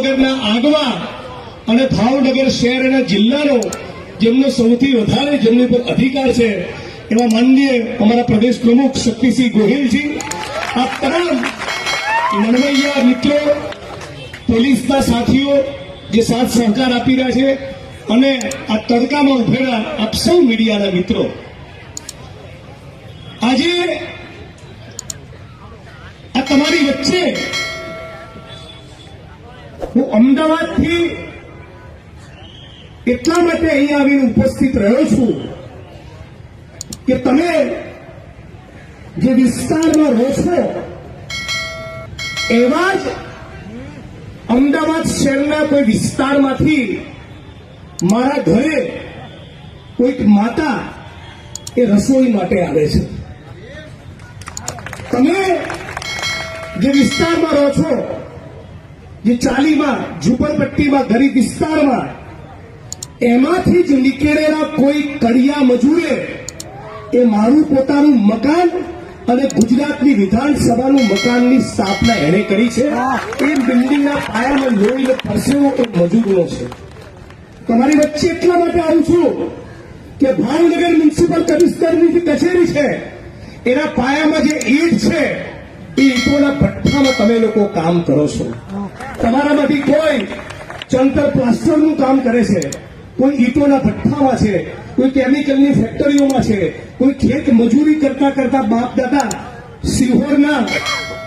ભાવનગરના આગવા અને ભાવનગર શહેર અને જિલ્લાનો જેમનો સૌથી વધારે જેમની પર અધિકાર છે એવા માનનીય અમારા પ્રદેશ પ્રમુખ શક્તિસિંહ ગોહિલજી, આ તમામ લડવૈયા મિત્રો, પોલીસના સાથીઓ જે સાથ સહકાર આપી રહ્યા છે અને આ તડકામાં ઉભેલા આપ સૌ મીડિયાના મિત્રો. આજે આ તમારી વચ્ચે હું અમદાવાદથી એટલા માટે અહીં આવીને ઉપસ્થિત રહ્યો છું કે તમે જે વિસ્તારમાં રહો છો, એવા જ અમદાવાદ શહેરના કોઈ વિસ્તારમાંથી મારા ઘરે કોઈક માતા એ રસોઈ માટે આવે છે. તમે જે વિસ્તારમાં રહો છો જે ચાલીમાં ઝુંપડપટ્ટીમાં ગરીબ વિસ્તારમાં એમાંથી જ નીકળેલા કોઈ કડિયા મજૂરે એ મારું પોતાનું મકાન અને ગુજરાતની વિધાનસભાનું મકાનની સ્થાપના એણે કરી છે. એ બિલ્ડિંગના પાયામાં લોહીને પરસેવો એ મજૂરનો છે. તમારી વચ્ચે એટલા માટે આવું છું કે ભાવનગર મ્યુનિસિપલ કમિશનરની જે કચેરી છે એના પાયામાં જે ઈટ છે એ ઈંટોના ભઠ્ઠામાં તમે લોકો કામ કરો છો. તમારામાંથી કોઈ ચણતર પ્લાસ્ટરનું કામ કરે છે, કોઈ ઈટોના ભઠ્ઠામાં છે, કોઈ કેમિકલની ફેક્ટરીઓમાં છે, કોઈ ખેત મજૂરી કરતા કરતા બાપ દાદા સિહોરના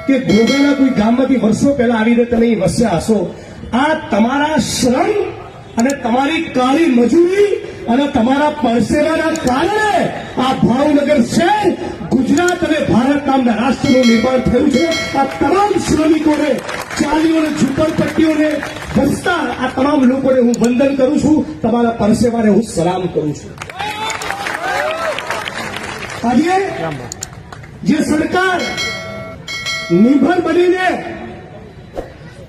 કે ઘોઘાના કોઈ ગામમાંથી વર્ષો પહેલા આવીને તમે અહીં વસ્યા હશો. આ તમારા શ્રમ અને તમારી કાળી મજૂરી અને તમારા પરસેવાના કારણે આ ભાવનગર શહેર ગુજરાત અને ભારત નામના રાષ્ટ્રનું નિર્માણ થયું છે. આ તમામ શ્રમિકોને ચાલીઓને, ઝુંપડપટ્ટીઓને વસતા આ તમામ લોકોને હું વંદન કરું છું. તમારા પરસેવાને હું સલામ કરું છું. આજે જે સરકાર નિર્ભર બનીને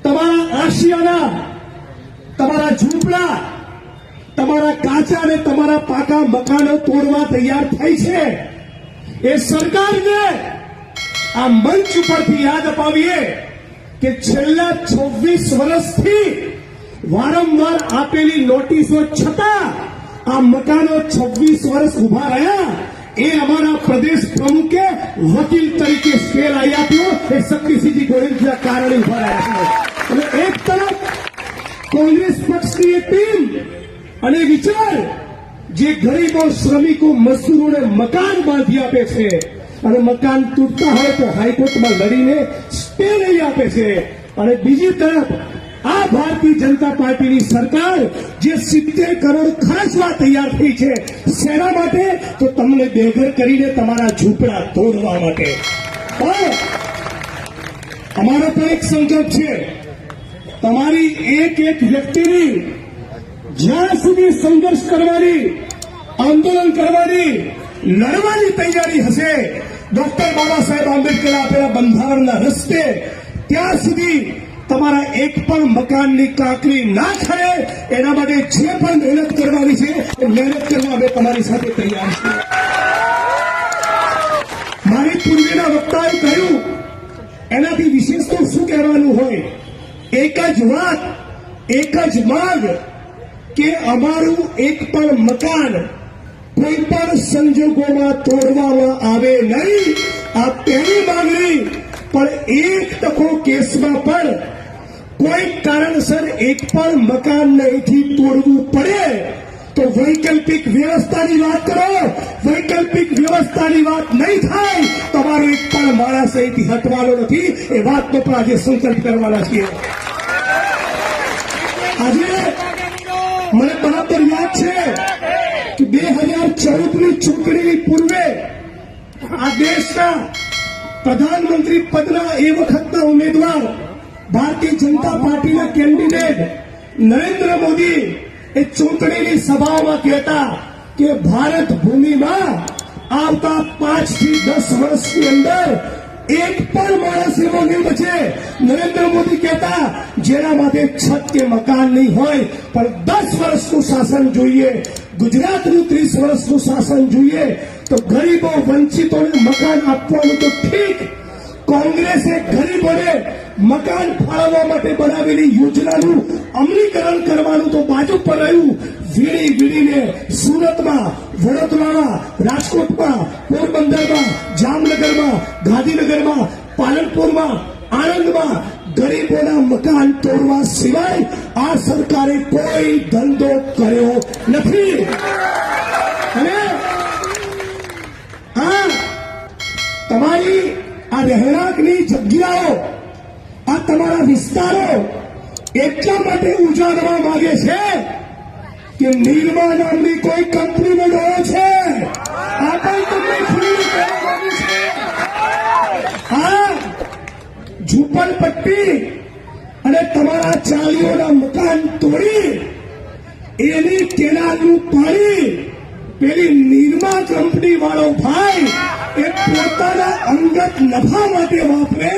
તમારા આશિયાના, તમારા ઝૂંપડા, તમારા કાચા અને તમારા પાકા મકાનો તોડવા તૈયાર થઈ છે. એ સરકારને આ મંચ ઉપરથી યાદ અપાવીએ. કે છેલ્લા છવ્વીસ વર્ષથી વારંવાર આપેલી નોટિસો છતાં આ મકાનો છવ્વીસ વર્ષ ઊભા રહ્યા, એ અમારા પ્રદેશ પ્રમુખે વકીલ તરીકે સ્કેલ આવી આપ્યો. એ શક્તિસિંહજી ગોહિલજીના કારણે ઊભા રહ્યા છે. અને એક તરફ કોંગ્રેસ પક્ષની ટીમ અને વિચાર જે ગરીબો, શ્રમિકો, મજદૂરોને મકાન બાંધી આપે છે અને મકાન તૂટતા હોય તો હાઈકોર્ટમાં લડીને સ્ટે લઈ આપે છે. અને બીજી તરફ, આ ભારતીય જનતા પાર્ટીની સરકાર જે સિત્તેર કરોડ ખર્ચવા તૈયાર થઈ છે, શેના માટે? તો તમને બેઘર કરીને તમારા ઝૂંપડા તોડવા માટે. અમારો પણ એક સંકલ્પ છે. તમારી એક એક વ્યક્તિની જ્યાં સુધી સંઘર્ષ કરવાની, આંદોલન કરવાની, લડવાની તૈયારી હશે ડોક્ટર બાબા સાહેબ આંબેડકરે આપેલા બંધારણના રસ્તે ત્યાં સુધી તમારા એક પણ મકાનની કાંકરી ના ખરે એના માટે જે પણ મહેનત કરવાની છે મહેનત કરવા અમે તમારી સાથે તૈયાર છીએ. મારી પૂર્વીના વક્તાએ કહ્યું, એનાથી વિશેષ તો શું કહેવાનું હોય? એક જ વાત, એક જ માર્ગ કે અમારું એક પણ મકાન કોઈ પણ સંજોગોમાં તોડવામાં આવે નહીં. આ તેની માંગણી, પણ એક ટકો કેસમાં પણ કોઈ કારણસર એક પણ મકાન અહીંથી તોડવું પડે. તો વૈકલ્પિક વ્યવસ્થાની વાત કરો. વૈકલ્પિક વ્યવસ્થાની વાત નહીં થાય. તમારો એક પણ માણસ અહીંથી હટવાનો નથી. એ વાતનો પણ આજે સંકલ્પ કરવાના છીએ. આજે મને બરાબર યાદ છે. બે હજાર ચૌદની ચૂંટણીની પૂર્વે આ દેશના પ્રધાનમંત્રી પદના એ વખતના ઉમેદવાર ભારતીય જનતા પાર્ટીના કેન્ડિડેટ નરેન્દ્ર મોદી એ ચૂંટણીની સભામાં કહેતા કે ભારત ભૂમિમાં આવતા પાંચથી દસ વર્ષની અંદર એક પણ માણસ એવો નહીં બચે નરેન્દ્ર મોદી કહેતા, જેના માટે છત કે મકાન નહીં હોય, પણ દસ વર્ષનું શાસન જોઈએ, ગુજરાતનું ત્રીસ વર્ષનું શાસન જોઈએ, તો ગરીબો વંચિતોને મકાન આપવાનું તો ઠીક. કોંગ્રેસે ગરીબોને મકાન ફાળવવા માટે બનાવેલી યોજનાનું અમલીકરણ કરવાનું તો બાજુ પર રહ્યું. વીણી વીણીને સુરતમાં, વડોદરામાં, રાજકોટમાં, પોરબંદરમાં, જામનગરમાં, ગાંધીનગરમાં, પાલનપુરમાં, આણંદમાં ગરીબોના મકાન તોડવા સિવાય આ સરકારે કોઈ ધંધો કર્યો નથી. અને આ તમારી આ રહેણાંકની જગ્યાઓ આ તમારા વિસ્તારો એટલા માટે ઉજાડવા માંગે છે કે નિર્મા નામની કોઈ કંપનીનો ડોળો છે આ પણ તમને ખુલ્લું માંગુ છું. અને તમારા ચાલીઓના મકાન તોડી એની કેનાલનું પાણી પેલી નિર્મા કંપની વાળો ભાઈ એ પોતાના અંગત નફા માટે વાપરે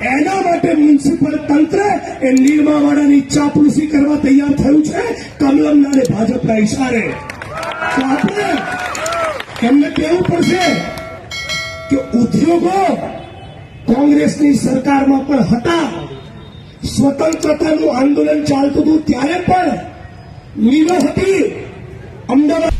એના માટે મ્યુનિસિપલ તંત્ર એ નિર્માવાળાની ચાપલુસી કરવા તૈયાર થયું છે? કમલમના અને ભાજપના ઇશારે આપણે એમને કહેવું પડશે કે ઉદ્યોગો કોંગ્રેસની સરકારમાં પણ હતા. સ્વતંત્રતાનું આંદોલન ચાલતું હતું ત્યારે પણ મિલો હતી. અમદાવાદ